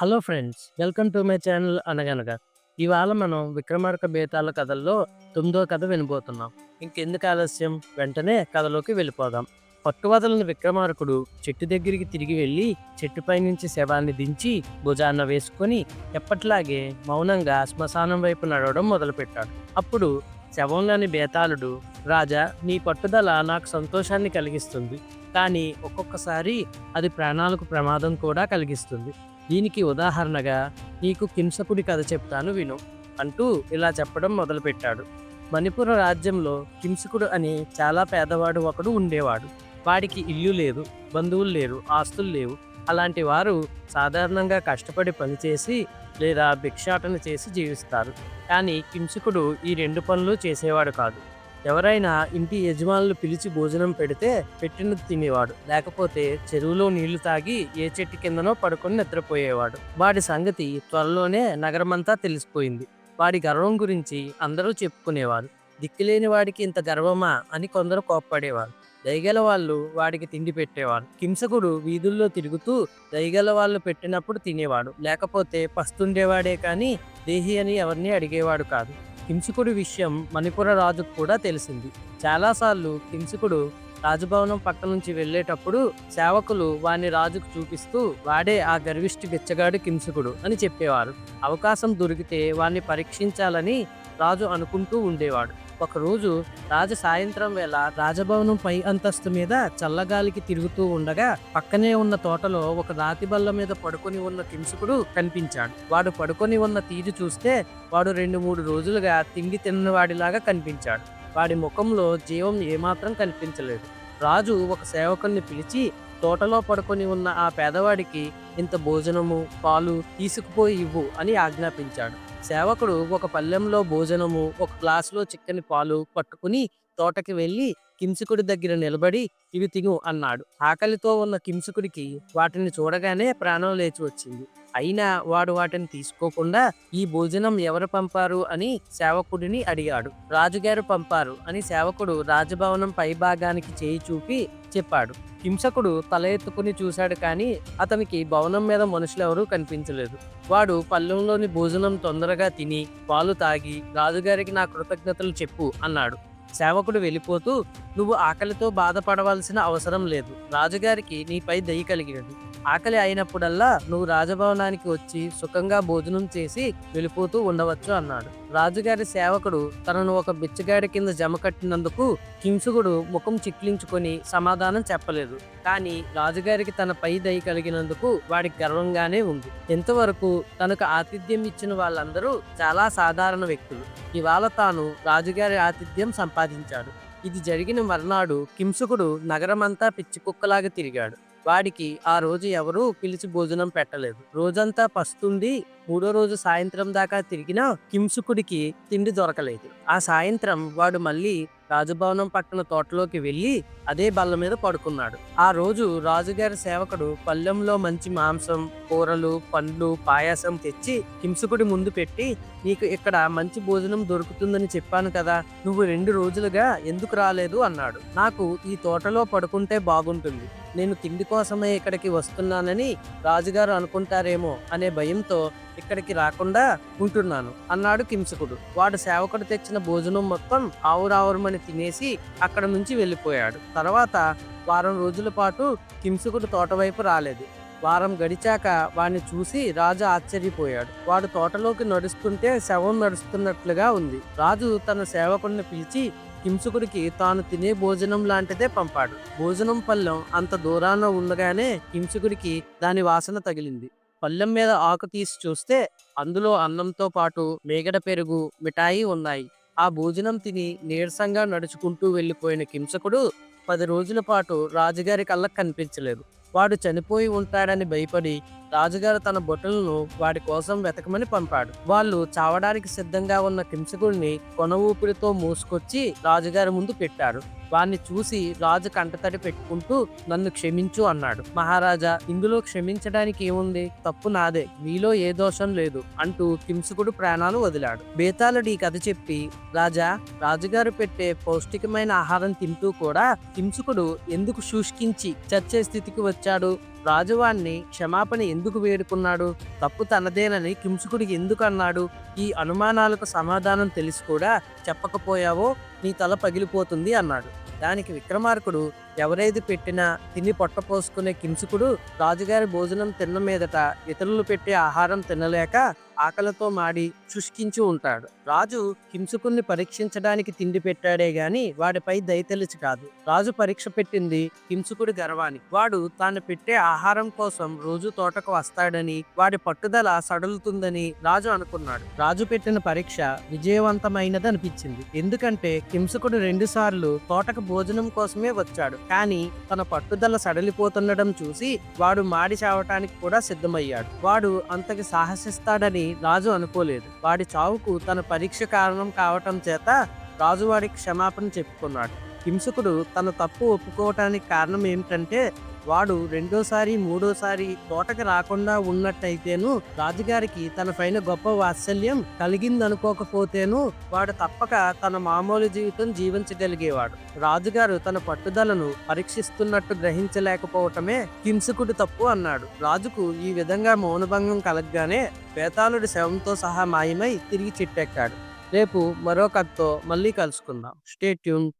Hello friends welcome to my channel అనగనగా. ఇవాళ మనం విక్రమార్క బేతాళ కథల్లో తొమ్మిదో కథ వినబోతున్నాం. ఇంకెందుకు ఆలస్యం? వెంటనే కథలోకి వెళ్ళిపోదాం. పట్టువదలని విక్రమార్కుడు చెట్టు దగ్గరికి తిరిగి వెళ్ళి చెట్టుపై నుంచి శవాన్ని దించి భుజాన్న వేసుకొని ఎప్పట్లాగే మౌనంగా శ్మశానం వైపు నడవడం మొదలుపెట్టాడు. అప్పుడు శవంలోని బేతాళుడు రాజా నీ పట్టుదల నాకు సంతోషాన్ని కలిగిస్తుంది. కానీ ఒక్కొక్కసారి అది ప్రాణాలకు ప్రమాదం కూడా కలిగిస్తుంది. దీనికి ఉదాహరణగా నీకు కింసకుడి కథ చెప్తాను విను అంటూ ఇలా చెప్పడం మొదలుపెట్టాడు. మణిపుర రాజ్యంలో కింసకుడు అని చాలా పేదవాడు ఒకడు ఉండేవాడు. వాడికి ఇల్లు లేదు బంధువులు లేరు ఆస్తులు లేవు. అలాంటి వారు సాధారణంగా కష్టపడి పనిచేసి లేదా భిక్షాటన చేసి జీవిస్తారు. కానీ కింసకుడు ఈ రెండు పనులు చేసేవాడు కాదు. ఎవరైనా ఇంటి యజమానులు పిలిచి భోజనం పెడితే పెట్టిన తినేవాడు. లేకపోతే చెరువులో నీళ్ళు తాగి ఏ చెట్టు కిందనో పడుకొని నిద్రపోయేవాడు. వాడి సంగతి త్వరలోనే నగరమంతా తెలిసిపోయింది. వాడి గర్వం గురించి అందరూ చెప్పుకునేవారు. దిక్కులేని వాడికి ఇంత గర్వమా అని కొందరు కోప్పడేవారు. దయగల వాళ్ళు వాడికి తిండి పెట్టేవారు. కింసకుడు వీధుల్లో తిరుగుతూ దయగల వాళ్ళు పెట్టినప్పుడు తినేవాడు. లేకపోతే పస్తుండేవాడే కానీ దేహి అని ఎవరిని అడిగేవాడు కాదు. కింసుకుడి విషయం మణిపుర రాజుకు కూడా తెలిసింది. చాలాసార్లు కింసుకుడు రాజభవనం పక్క నుంచి వెళ్ళేటప్పుడు సేవకులు వాని రాజుకు చూపిస్తూ వాడే ఆ గర్విష్టి బిచ్చగాడు కింసుకుడు అని చెప్పేవారు. అవకాశం దొరికితే వాణ్ణి పరీక్షించాలని రాజు అనుకుంటూ ఉండేవాడు. ఒకరోజు రాజు సాయంత్రం వేళ రాజభవనం పై అంతస్తు మీద చల్లగాలికి తిరుగుతూ ఉండగా పక్కనే ఉన్న తోటలో ఒక రాతి బల్ల మీద పడుకొని ఉన్న కింసుకుడు కనిపించాడు. వాడు పడుకొని ఉన్న తీజు చూస్తే వాడు రెండు మూడు రోజులుగా తిండి తిన్నవాడిలాగా కనిపించాడు. వాడి ముఖంలో జీవం ఏమాత్రం కనిపించలేదు. రాజు ఒక సేవకుని పిలిచి తోటలో పడుకొని ఉన్న ఆ పేదవాడికి ఇంత భోజనము పాలు తీసుకుపోయి ఇవ్వు అని ఆజ్ఞాపించాడు. సేవకుడు ఒక పళ్ళెంలో భోజనము ఒక గ్లాసులో చిక్కని పాలు పట్టుకుని తోటకి వెళ్ళి కింసుకుడి దగ్గర నిలబడి ఇవి తిను అన్నాడు. ఆకలితో ఉన్న కింసుకుడికి వాటిని చూడగానే ప్రాణం లేచి వచ్చింది. అయినా వాడు వాటిని తీసుకోకుండా ఈ భోజనం ఎవరు పంపారు అని సేవకుడిని అడిగాడు. రాజుగారు పంపారు అని సేవకుడు రాజభవనం పై భాగానికి చేయి చూపి చెప్పాడు. హింసకుడు తల ఎత్తుకుని చూశాడు కానీ అతనికి భవనం మీద మనుషులెవరూ కనిపించలేదు. వాడు పల్లెంలోని భోజనం తొందరగా తిని పాలు తాగి రాజుగారికి నా కృతజ్ఞతలు చెప్పు అన్నాడు. సేవకుడు వెళ్ళిపోతూ నువ్వు ఆకలితో బాధపడవలసిన అవసరం లేదు. రాజుగారికి నీపై దయ కలిగినది. ఆకలి అయినప్పుడల్లా నువ్వు రాజభవనానికి వచ్చి సుఖంగా భోజనం చేసి వెళ్ళిపోతూ ఉండవచ్చు అన్నాడు. రాజుగారి సేవకుడు తనను ఒక బిచ్చగాడి కింద జమ కట్టినందుకు కింసుకుడు ముఖం చిట్లించుకొని సమాధానం చెప్పలేదు. కానీ రాజుగారికి తన పై దయ కలిగినందుకు వాడికి గర్వంగానే ఉంది. ఎంతవరకు తనకు ఆతిథ్యం ఇచ్చిన వాళ్ళందరూ చాలా సాధారణ వ్యక్తులు. ఇవాళ తాను రాజుగారి ఆతిథ్యం సంపాదించాడు. ఇది జరిగిన మర్నాడు కింసుకుడు నగరమంతా పిచ్చి కుక్కలాగా తిరిగాడు. వాడికి ఆ రోజు ఎవరూ పిలిచి భోజనం పెట్టలేదు. రోజంతా పస్తుండి మూడో రోజు సాయంత్రం దాకా తిరిగినా కింసుకుడికి తిండి దొరకలేదు. ఆ సాయంత్రం వాడు మళ్ళీ రాజభవనం పక్కన తోటలోకి వెళ్ళి అదే బల్ల మీద పడుకున్నాడు. ఆ రోజు రాజుగారి సేవకుడు పల్లెంలో మంచి మాంసం కూరలు పండ్లు పాయాసం తెచ్చి హింసకుడి ముందు పెట్టి నీకు ఇక్కడ మంచి భోజనం దొరుకుతుందని చెప్పాను కదా నువ్వు రెండు రోజులుగా ఎందుకు రాలేదు? అన్నాడు. నాకు ఈ తోటలో పడుకుంటే బాగుంటుంది. నేను తిండి కోసమే ఇక్కడికి వస్తున్నానని రాజుగారు అనుకుంటారేమో అనే భయంతో ఇక్కడికి రాకుండా ఉంటున్నాను అన్నాడు కింసకుడు వాడు సేవకుడు తెచ్చిన భోజనం మొత్తం ఆవురావురమని తినేసి అక్కడ నుంచి వెళ్ళిపోయాడు. తర్వాత వారం రోజుల పాటు కింసకుడు తోటవైపు రాలేదు. వారం గడిచాక వాడిని చూసి రాజు ఆశ్చర్యపోయాడు. వాడు తోటలోకి నడుస్తుంటే శవం నడుస్తున్నట్లుగా ఉంది. రాజు తన సేవకుడిని పిలిచి హింసకుడికి తాను తినే భోజనం లాంటిదే పంపాడు. భోజనం పళ్ళెం అంత దూరాన ఉండగానే హింసకుడికి దాని వాసన తగిలింది. పళ్ళెం మీద ఆకు తీసి చూస్తే అందులో అన్నంతో పాటు మేగడ పెరుగు మిఠాయి ఉన్నాయి. ఆ భోజనం తిని నీరసంగా నడుచుకుంటూ వెళ్ళిపోయిన కింసకుడు పది రోజుల పాటు రాజుగారి కళ్ళకు కనిపించలేదు. వాడు చనిపోయి ఉంటాడని భయపడి రాజుగారు తన బొట్టలను వాడి కోసం వెతకమని పంపాడు. వాళ్ళు చావడానికి సిద్ధంగా ఉన్న కింసకుడిని కొన ఊపిరితో మూసుకొచ్చి రాజుగారి ముందు పెట్టారు. వాణ్ణి చూసి రాజు కంటతడి పెట్టుకుంటూ నన్ను క్షమించు అన్నాడు. మహారాజా ఇందులో క్షమించడానికి ఏముంది? తప్పు నాదే. మీలో ఏ దోషం లేదు అంటూ కింసుకుడు ప్రాణాలు వదిలాడు. బేతాళుడు ఈ కథ చెప్పి రాజా రాజుగారు పెట్టే పౌష్టికమైన ఆహారం తింటూ కూడా కింసుకుడు ఎందుకు శుష్కించి చచ్చే స్థితికి వచ్చాడు? రాజువాణ్ణి క్షమాపణ ఎందుకు వేడుకున్నాడు? తప్పు తనదేనని కింసుకుడికి ఎందుకు అన్నాడు ఈ అనుమానాలకు సమాధానం తెలిసి కూడా చెప్పకపోయావో నీ తల పగిలిపోతుంది అన్నాడు. దానికి విక్రమార్కుడు ఎవరేది పెట్టినా తిని పొట్టపోసుకునే కింసుకుడు రాజుగారి భోజనం తిన్న మీదట ఇతరులు పెట్టే ఆహారం తినలేక ఆకలితో మాడి శుష్కించి ఉంటాడు. రాజు హింసకుణ్ణి పరీక్షించడానికి తిండి పెట్టాడే గాని వాడిపై దయతెలిచి కాదు. రాజు పరీక్ష పెట్టింది హింసకుడి గర్వాన్ని. వాడు తాను పెట్టే ఆహారం కోసం రోజు తోటకు వస్తాడని వాడి పట్టుదల సడలుతుందని రాజు అనుకున్నాడు. రాజు పెట్టిన పరీక్ష విజయవంతమైనది అనిపించింది ఎందుకంటే హింసకుడు రెండుసార్లు తోటకు భోజనం కోసమే వచ్చాడు. కానీ తన పట్టుదల సడలిపోతుండడం చూసి వాడు మాడి చావటానికి కూడా సిద్ధమయ్యాడు. వాడు అంతకి సాహసిస్తాడని రాజు అనుకోలేదు. వాడి చావుకు తన పరీక్ష కారణం కావటం చేత రాజు వాడికి క్షమాపణ చెప్పుకున్నాడు. హింసకుడు తన తప్పు ఒప్పుకోవటానికి కారణం ఏమిటంటే వాడు రెండోసారి మూడోసారి తోటకి రాకుండా ఉన్నట్టయితేను రాజుగారికి తన పైన గొప్ప వాత్సల్యం కలిగిందనుకోకపోతేను వాడు తప్పక తన మామూలు జీవితం జీవించగలిగేవాడు. రాజుగారు తన పట్టుదలను పరీక్షిస్తున్నట్టు గ్రహించలేకపోవటమే హింసకుడు తప్పు అన్నాడు. రాజుకు ఈ విధంగా మౌనభంగం కలగగానే వేతాళుడి శవంతో సహా మాయమై తిరిగి చిట్టెక్కాడు. రేపు మరో కథతో మళ్ళీ కలుసుకుందాం. Stay tune